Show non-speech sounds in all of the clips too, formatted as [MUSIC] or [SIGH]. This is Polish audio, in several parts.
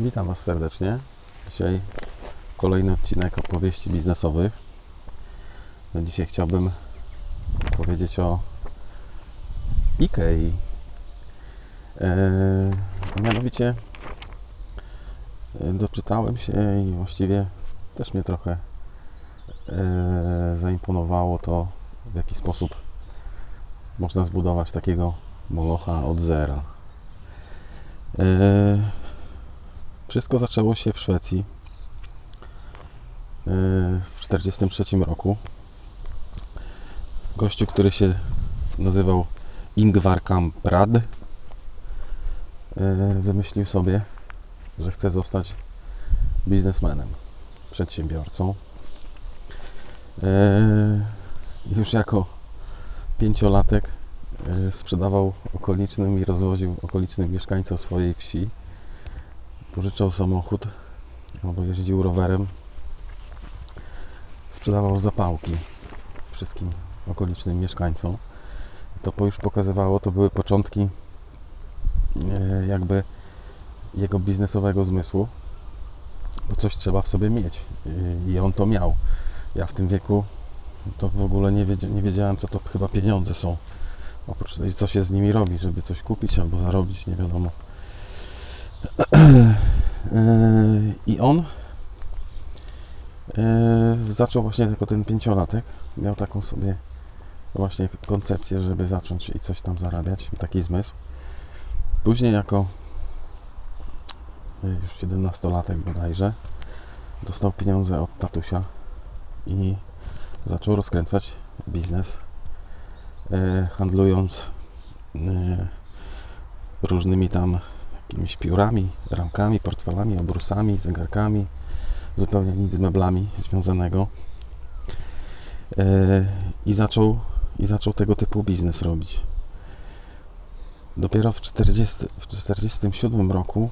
Witam Was serdecznie. Dzisiaj kolejny odcinek opowieści biznesowych. No dzisiaj chciałbym powiedzieć o Ikei. Eee, a mianowicie e, doczytałem się i właściwie też mnie trochę e, zaimponowało to, w jaki sposób można zbudować takiego molocha od zera. E, wszystko zaczęło się w Szwecji e, w 1943 roku. Gościu, który się nazywał Ingvar Kamprad, e, wymyślił sobie, że chce zostać biznesmenem, przedsiębiorcą. E, Już jako pięciolatek sprzedawał okolicznym i rozwoził okolicznych mieszkańcom swojej wsi pożyczał samochód albo jeździł rowerem. Sprzedawał zapałki wszystkim okolicznym mieszkańcom. To już pokazywało, to były początki e, jakby jego biznesowego zmysłu, bo coś trzeba w sobie mieć i on to miał. Ja w tym wieku to w ogóle nie, wiedzia- nie wiedziałem, co to chyba pieniądze są. Oprócz tego, co się z nimi robi, żeby coś kupić albo zarobić, nie wiadomo. Yy, [CLEARS THROAT] I on yy, zaczął właśnie jako ten pięciolatek. Miał taką sobie właśnie koncepcję, żeby zacząć i coś tam zarabiać, taki zmysł. Później jako yy, już 17-latek bodajże dostał pieniądze od tatusia i zaczął rozkręcać biznes, handlując różnymi tam jakimiś piórami, ramkami, portfelami, obrusami, zegarkami, zupełnie nic z meblami związanego. E, I zaczął, I zaczął tego typu biznes robić. Dopiero w 40, w 47 roku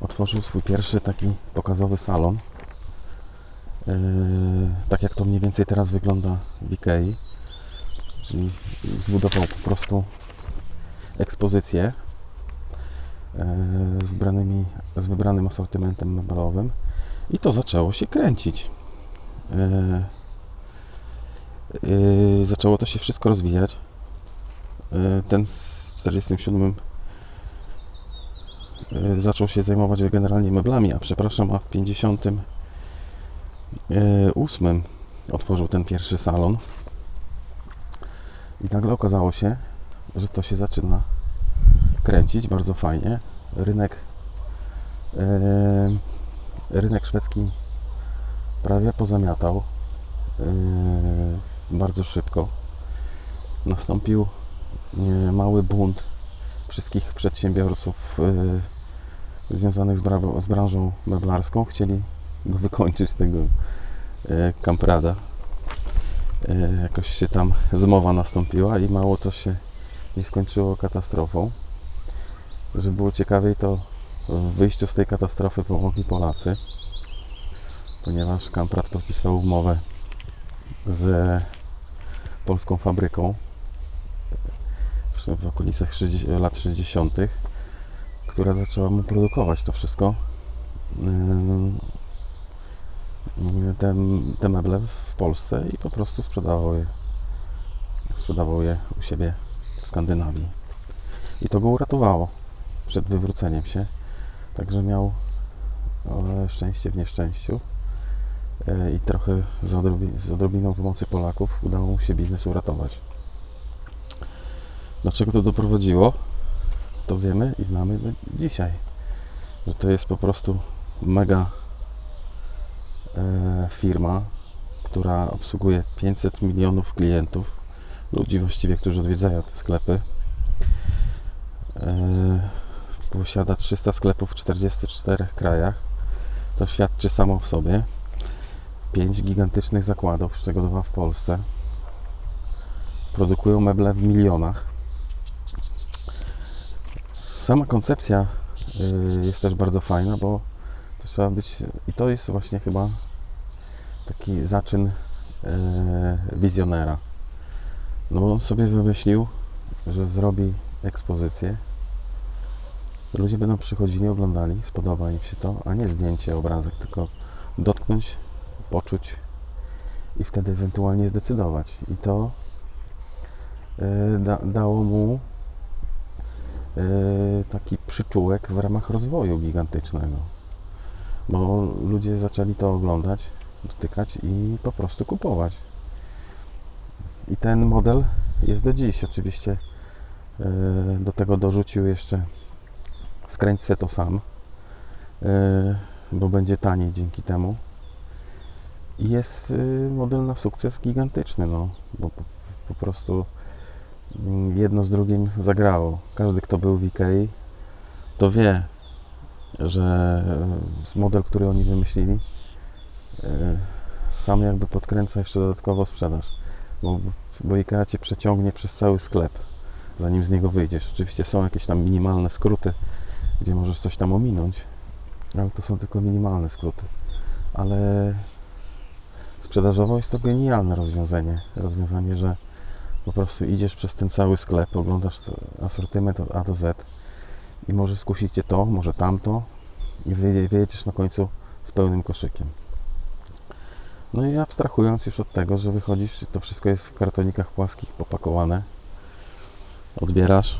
otworzył swój pierwszy taki pokazowy salon. E, Tak jak to mniej więcej teraz wygląda w Ikei. Czyli zbudował po prostu ekspozycję z, wybranymi, z wybranym asortymentem meblowym i to zaczęło się kręcić. E, e, Zaczęło to się wszystko rozwijać. E, Ten z 47 e, zaczął się zajmować generalnie meblami, a przepraszam, a w 58 otworzył ten pierwszy salon. I nagle okazało się, że to się zaczyna kręcić bardzo fajnie. Rynek e, rynek szwedzki prawie pozamiatał e, bardzo szybko. Nastąpił e, mały bunt wszystkich przedsiębiorców e, związanych z, bra- z branżą meblarską. Chcieli go wykończyć, tego kamprada. E, jakoś się tam zmowa nastąpiła i mało to się nie skończyło katastrofą. Żeby było ciekawiej, to w wyjściu z tej katastrofy pomogli Polacy, ponieważ Kamprad podpisał umowę z polską fabryką w- okolicach 60 lat 60., która zaczęła mu produkować to wszystko. Te, te meble w Polsce i po prostu sprzedawał je, sprzedawał je u siebie w Skandynawii. I to go uratowało przed wywróceniem się. Także miał e, szczęście w nieszczęściu. E, I trochę z, odrobi, z odrobiną pomocy Polaków udało mu się biznes uratować. Do czego to doprowadziło? To wiemy i znamy dzisiaj. Że to jest po prostu mega e, firma, która obsługuje 500 milionów klientów, ludzi właściwie, którzy odwiedzają te sklepy. Posiada 300 sklepów w 44 krajach. To świadczy samo w sobie. 5 gigantycznych zakładów, z czego dwa w Polsce. Produkują meble w milionach. Sama koncepcja y, jest też bardzo fajna, bo to trzeba być i to jest właśnie chyba taki zaczyn e, wizjonera. No bo on sobie wymyślił, że zrobi ekspozycję Ludzie będą przychodzili, oglądali, spodoba im się to, a nie zdjęcie, obrazek, tylko dotknąć, poczuć i wtedy ewentualnie zdecydować. I to e, da, dało mu e, taki przyczółek w ramach rozwoju gigantycznego. Bo ludzie zaczęli to oglądać, dotykać i po prostu kupować. I ten model jest do dziś. Oczywiście e, do tego dorzucił jeszcze skręć se to sam, e, bo będzie taniej dzięki temu. I jest y, model na sukces gigantyczny, no, bo po, po prostu mm, jedno z drugim zagrało. Każdy, kto był w Ikei, to wie, że model, który oni wymyślili, e, sam jakby podkręca jeszcze dodatkowo sprzedaż, bo, bo Ikea Cię przeciągnie przez cały sklep, zanim z niego wyjdziesz. Oczywiście są jakieś tam minimalne skróty, gdzie możesz coś tam ominąć, ale to są tylko minimalne skróty. Ale sprzedażowo jest to genialne rozwiązanie. Rozwiązanie, że po prostu idziesz przez ten cały sklep, oglądasz asortyment od A do Z i może skusić Cię to, może tamto i wyje- wyjedziesz na końcu z pełnym koszykiem. No i abstrahując już od tego, że wychodzisz, to wszystko jest w kartonikach płaskich popakowane, odbierasz,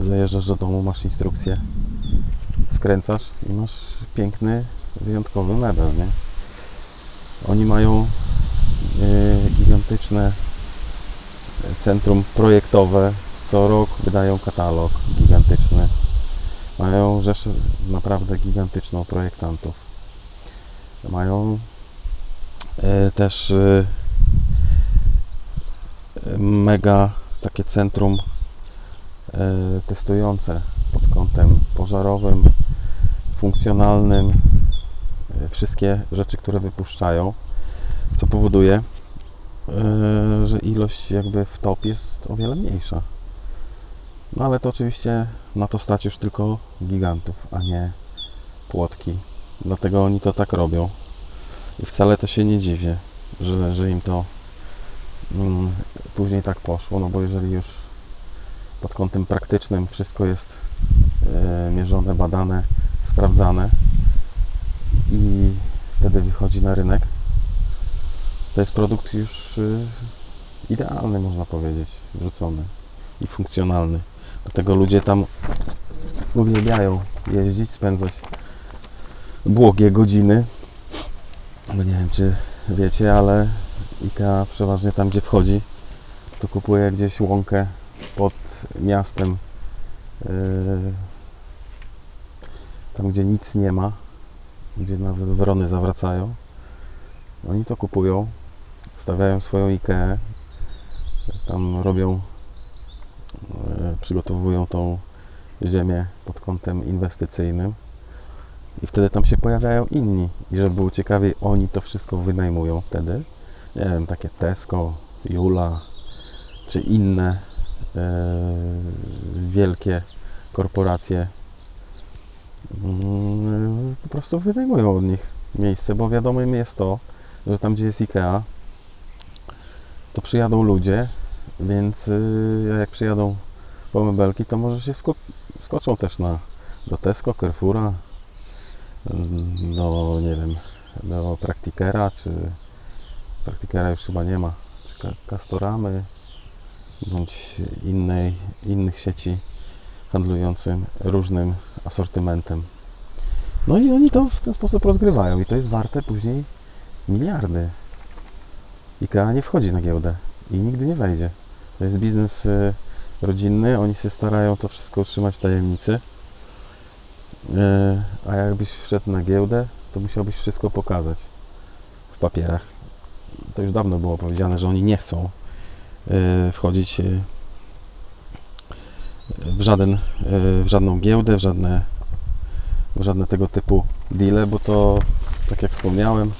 zajeżdżasz do domu, masz instrukcję, skręcasz i masz piękny, wyjątkowy mebel, nie? Oni mają e, gigantyczne centrum projektowe. Co rok wydają katalog gigantyczny. Mają rzeszę naprawdę gigantyczną projektantów. Mają e, też e, mega takie centrum e, testujące pod kątem pożarowym, funkcjonalnym, e, wszystkie rzeczy, które wypuszczają, co powoduje, e, że ilość jakby w top jest o wiele mniejsza. No ale to oczywiście na to stać już tylko gigantów, a nie płotki. Dlatego oni to tak robią. I wcale to się nie dziwię, że, że im to mm, później tak poszło, no bo jeżeli już pod kątem praktycznym wszystko jest e, mierzone, badane, sprawdzane i wtedy wychodzi na rynek, to jest produkt już y, idealny, można powiedzieć, wrzucony i funkcjonalny. Dlatego ludzie tam uwielbiają jeździć, spędzać błogie godziny. Bo nie wiem, czy wiecie, ale IKEA przeważnie tam, gdzie wchodzi, to kupuje gdzieś łąkę pod miastem. Yy, tam, gdzie nic nie ma, gdzie nawet wrony zawracają. Oni to kupują, stawiają swoją IKEA, tam robią, e, przygotowują tą ziemię pod kątem inwestycyjnym i wtedy tam się pojawiają inni i żeby było ciekawiej, oni to wszystko wynajmują wtedy, nie wiem, takie Tesco, Jula czy inne e, wielkie korporacje po prostu wynajmują od nich miejsce, bo wiadomo jest to, że tam gdzie jest IKEA to przyjadą ludzie, więc y, jak przyjadą po mebelki, to może się sko- skoczą też na do Tesco, Carrefoura, mm, do nie wiem, do Praktikera, czy Praktikera już chyba nie ma, czy Castoramy, bądź innej, innych sieci handlującym różnym asortymentem. No i oni to w ten sposób rozgrywają i to jest warte później miliardy. IKEA nie wchodzi na giełdę i nigdy nie wejdzie. To jest biznes y, rodzinny, oni się starają to wszystko utrzymać w tajemnicy. Y, a jakbyś wszedł na giełdę, to musiałbyś wszystko pokazać w papierach. To już dawno było powiedziane, że oni nie chcą y, wchodzić w, żaden, y, w żadną giełdę, w żadne, w żadne tego typu deale, bo to, tak jak wspomniałem,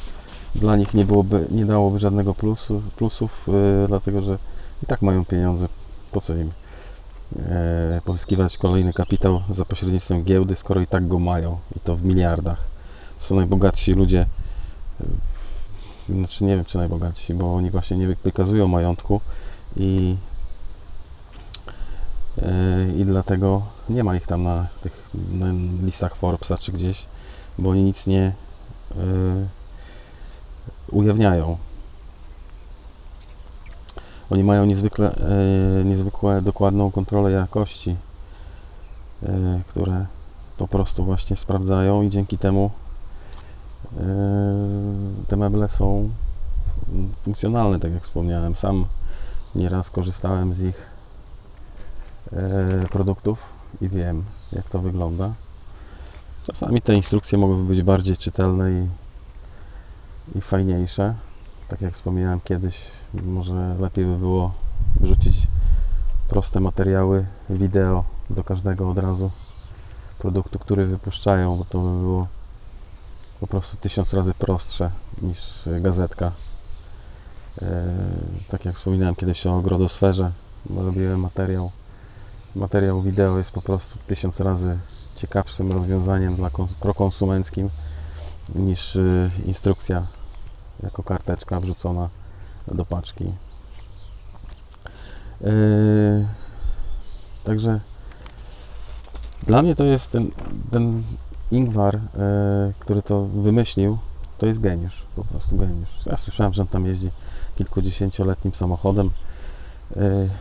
dla nich nie byłoby, nie dałoby żadnego plusu, plusów, yy, dlatego że i tak mają pieniądze, po co im e, pozyskiwać kolejny kapitał za pośrednictwem giełdy, skoro i tak go mają i to w miliardach. Są najbogatsi ludzie, yy, znaczy nie wiem czy najbogatsi, bo oni właśnie nie wykazują majątku i, yy, i dlatego Nie ma ich tam na tych na listach Forbesa czy gdzieś, bo oni nic nie e, ujawniają. Oni mają niezwykle, e, niezwykle dokładną kontrolę jakości, e, które po prostu właśnie sprawdzają i dzięki temu e, te meble są funkcjonalne, tak jak wspomniałem. Sam nieraz korzystałem z ich e, produktów i wiem, jak to wygląda. Czasami te instrukcje mogłyby być bardziej czytelne i, i fajniejsze. Tak jak wspomniałem kiedyś, może lepiej by było wrzucić proste materiały wideo do każdego od razu produktu, który wypuszczają, bo to by było po prostu tysiąc razy prostsze niż gazetka. E, tak jak wspominałem kiedyś o ogrodosferze, bo robiłem materiał. Materiał wideo jest po prostu tysiąc razy ciekawszym rozwiązaniem dla kon- prokonsumenckim niż y, instrukcja jako karteczka wrzucona do paczki. Yy, także dla mnie to jest ten, ten Ingvar, yy, który to wymyślił, to jest geniusz, po prostu geniusz. Ja słyszałem, że on tam jeździ kilkudziesięcioletnim samochodem,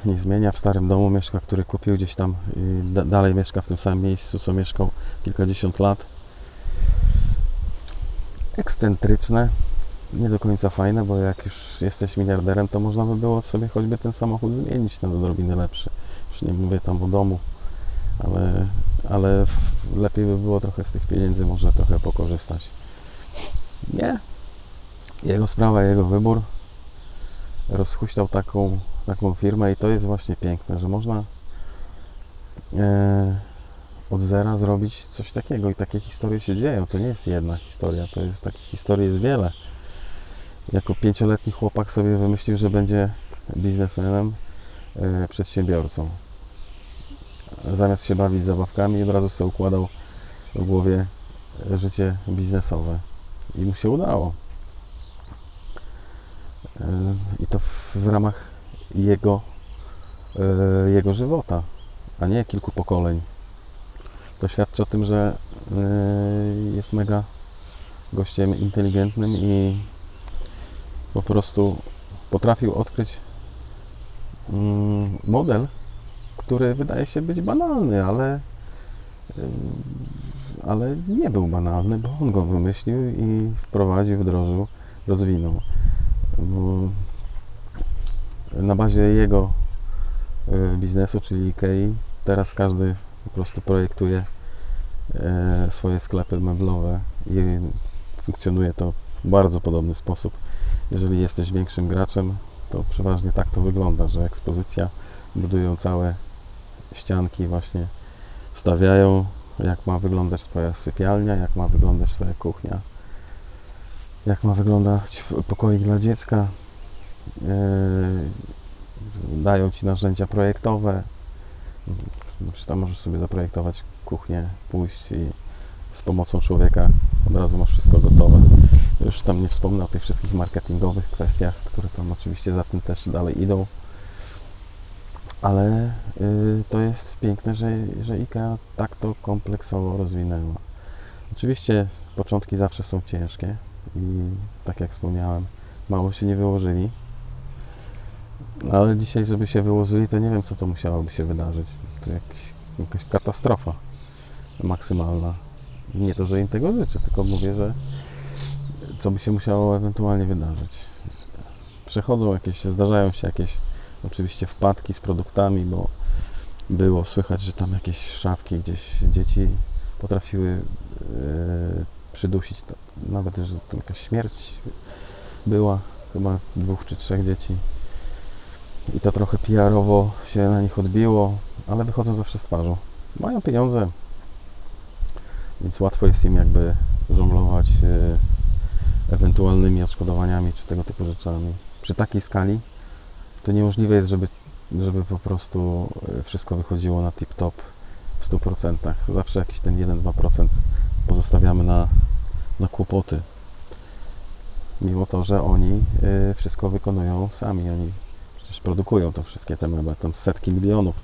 nie zmienia, w starym domu mieszka, który kupił gdzieś tam, da, dalej mieszka w tym samym miejscu, co mieszkał kilkadziesiąt lat. Ekscentryczne, nie do końca fajne, bo jak już jesteś miliarderem, to można by było sobie choćby ten samochód zmienić na odrobinę lepszy. Już nie mówię tam o domu, ale, ale lepiej by było trochę z tych pieniędzy może trochę pokorzystać. Nie. Jego sprawa, jego wybór. Rozhuśtał taką, taką firmę i to jest właśnie piękne, że można e, od zera zrobić coś takiego i takie historie się dzieją. To nie jest jedna historia, to jest takich historii jest wiele jako pięcioletni chłopak sobie wymyślił, że będzie biznesmenem, e, przedsiębiorcą. Zamiast się bawić zabawkami, od razu sobie układał w głowie życie biznesowe. I mu się udało. E, I to w ramach jego, e, jego żywota, a nie kilku pokoleń. To świadczy o tym, że e, jest mega gościem inteligentnym i po prostu potrafił odkryć mm, model, który wydaje się być banalny, ale, ym, ale nie był banalny, bo on go wymyślił i wprowadził, wdrożył, rozwinął. Na bazie jego y, biznesu, czyli Ikei, teraz każdy po prostu projektuje e, swoje sklepy meblowe i funkcjonuje to w bardzo podobny sposób jeżeli jesteś większym graczem, to przeważnie tak to wygląda, że ekspozycja budują całe ścianki, właśnie stawiają, jak ma wyglądać Twoja sypialnia, jak ma wyglądać Twoja kuchnia, jak ma wyglądać pokoik dla dziecka. Yy, dają Ci narzędzia projektowe. Czy tam możesz sobie zaprojektować kuchnię, pójść i z pomocą człowieka od razu masz wszystko gotowe. Już tam nie wspomnę o tych wszystkich marketingowych kwestiach, które tam oczywiście za tym też dalej idą. Ale y, to jest piękne, że, że IKEA tak to kompleksowo rozwinęła. Oczywiście początki zawsze są ciężkie i tak jak wspomniałem, mało się nie wyłożyli. Ale dzisiaj, żeby się wyłożyli, to nie wiem, co to musiałoby się wydarzyć. To jakiś, jakaś katastrofa maksymalna. Nie to, że im tego życzę, tylko mówię, że co by się musiało ewentualnie wydarzyć. Przechodzą jakieś, zdarzają się jakieś oczywiście wpadki z produktami, bo było słychać, że tam jakieś szafki gdzieś dzieci potrafiły e, przydusić. Nawet, że tam jakaś śmierć była, chyba dwóch czy trzech dzieci. I to trochę PR-owo się na nich odbiło, ale wychodzą zawsze z twarzą. Mają pieniądze, więc łatwo jest im jakby żonglować e, ewentualnymi odszkodowaniami czy tego typu rzeczami. Przy takiej skali to niemożliwe jest, żeby, żeby po prostu e, wszystko wychodziło na tip-top w 100%. Zawsze jakiś ten 1-2% pozostawiamy na, na kłopoty. Mimo to, że oni e, wszystko wykonują sami. Oni przecież produkują to wszystkie te meble, tam setki milionów.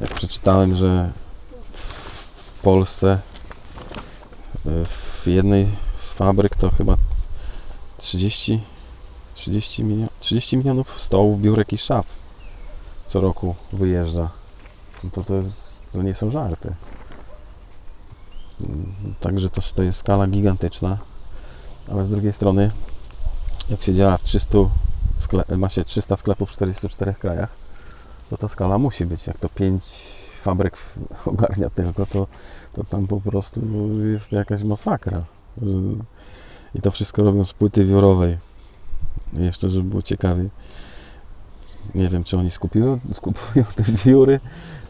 Jak przeczytałem, że w Polsce y, w jednej z fabryk to chyba 30, 30, milio- 30 milionów stołów, biurek i szaf co roku wyjeżdża. No to, to, to nie są żarty. Także to, to jest skala gigantyczna, ale z drugiej strony, jak się działa w 300, skle- ma się 300 sklepów w 44 krajach, to ta skala musi być. Jak to 5 fabryk [LAUGHS] ogarnia tylko, to, to tam po prostu jest jakaś masakra. I to wszystko robią z płyty wiórowej. Jeszcze, żeby było ciekawie. Nie wiem, czy oni skupiły, skupują te wióry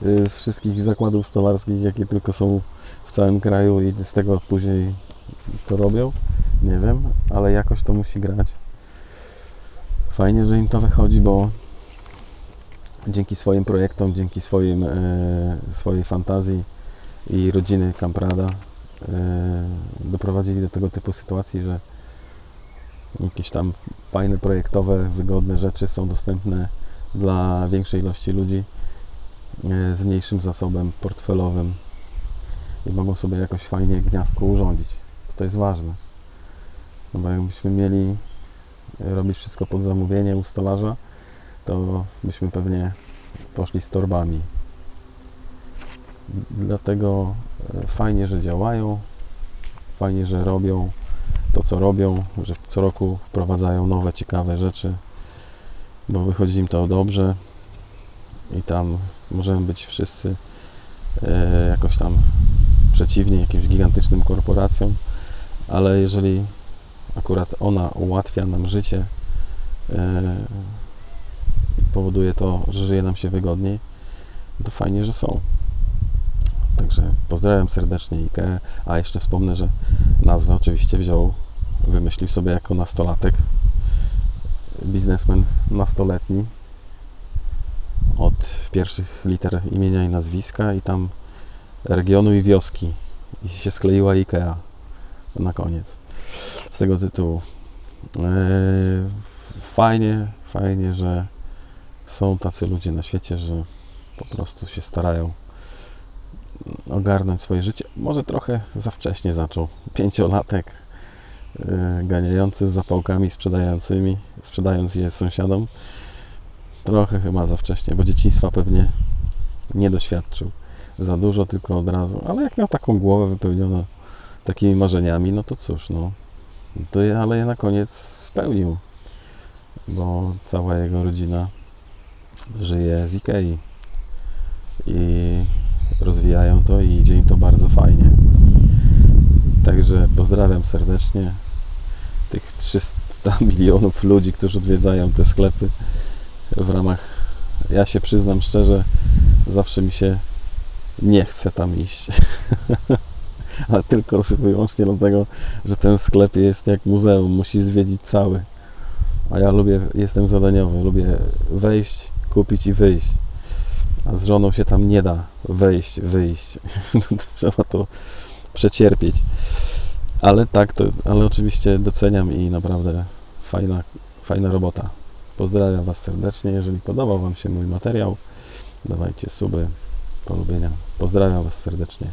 y, z wszystkich zakładów stolarskich, jakie tylko są w całym kraju i z tego później to robią. Nie wiem, ale jakoś to musi grać. Fajnie, że im to wychodzi, bo dzięki swoim projektom, dzięki swoim, e, swojej fantazji i rodziny Kamprada e, doprowadzili do tego typu sytuacji, że jakieś tam fajne projektowe, wygodne rzeczy są dostępne dla większej ilości ludzi e, z mniejszym zasobem portfelowym i mogą sobie jakoś fajnie gniazdko urządzić. To jest ważne. No bo jakbyśmy mieli robić wszystko pod zamówienie u stolarza, to byśmy pewnie poszli z torbami. Dlatego e, fajnie, że działają, fajnie, że robią to, co robią, że co roku wprowadzają nowe, ciekawe rzeczy, bo wychodzi im to dobrze i tam możemy być wszyscy e, jakoś tam przeciwni jakimś gigantycznym korporacjom, ale jeżeli akurat ona ułatwia nam życie, e, i powoduje to, że żyje nam się wygodniej, to fajnie, że są. Także pozdrawiam serdecznie IKEA. A jeszcze wspomnę, że nazwę oczywiście wziął, wymyślił sobie jako nastolatek biznesmen nastoletni od pierwszych liter imienia i nazwiska i tam regionu i wioski i się skleiła IKEA na koniec z tego tytułu. Eee, Fajnie, fajnie, że są tacy ludzie na świecie, że po prostu się starają ogarnąć swoje życie. Może trochę za wcześnie zaczął. Pięciolatek yy, ganiający z zapałkami sprzedającymi, sprzedając je sąsiadom. Trochę chyba za wcześnie, bo dzieciństwa pewnie nie doświadczył za dużo, tylko od razu. Ale jak miał taką głowę wypełnioną takimi marzeniami, no to cóż, no. To ale je na koniec spełnił, bo cała jego rodzina żyje z Ikei i rozwijają to i idzie im to bardzo fajnie. Także pozdrawiam serdecznie tych 300 [LAUGHS] milionów ludzi, którzy odwiedzają te sklepy w ramach. Ja się przyznam szczerze, zawsze mi się nie chce tam iść. [LAUGHS] Ale tylko wyłącznie dlatego, że ten sklep jest jak muzeum, musi zwiedzić cały. A ja lubię, jestem zadaniowy, lubię wejść, kupić i wyjść. A z żoną się tam nie da wejść, wyjść. [LAUGHS] Trzeba to przecierpieć. Ale tak, to, ale oczywiście doceniam i naprawdę fajna, fajna robota. Pozdrawiam Was serdecznie. Jeżeli podobał Wam się mój materiał, dawajcie suby, polubienia. Pozdrawiam Was serdecznie.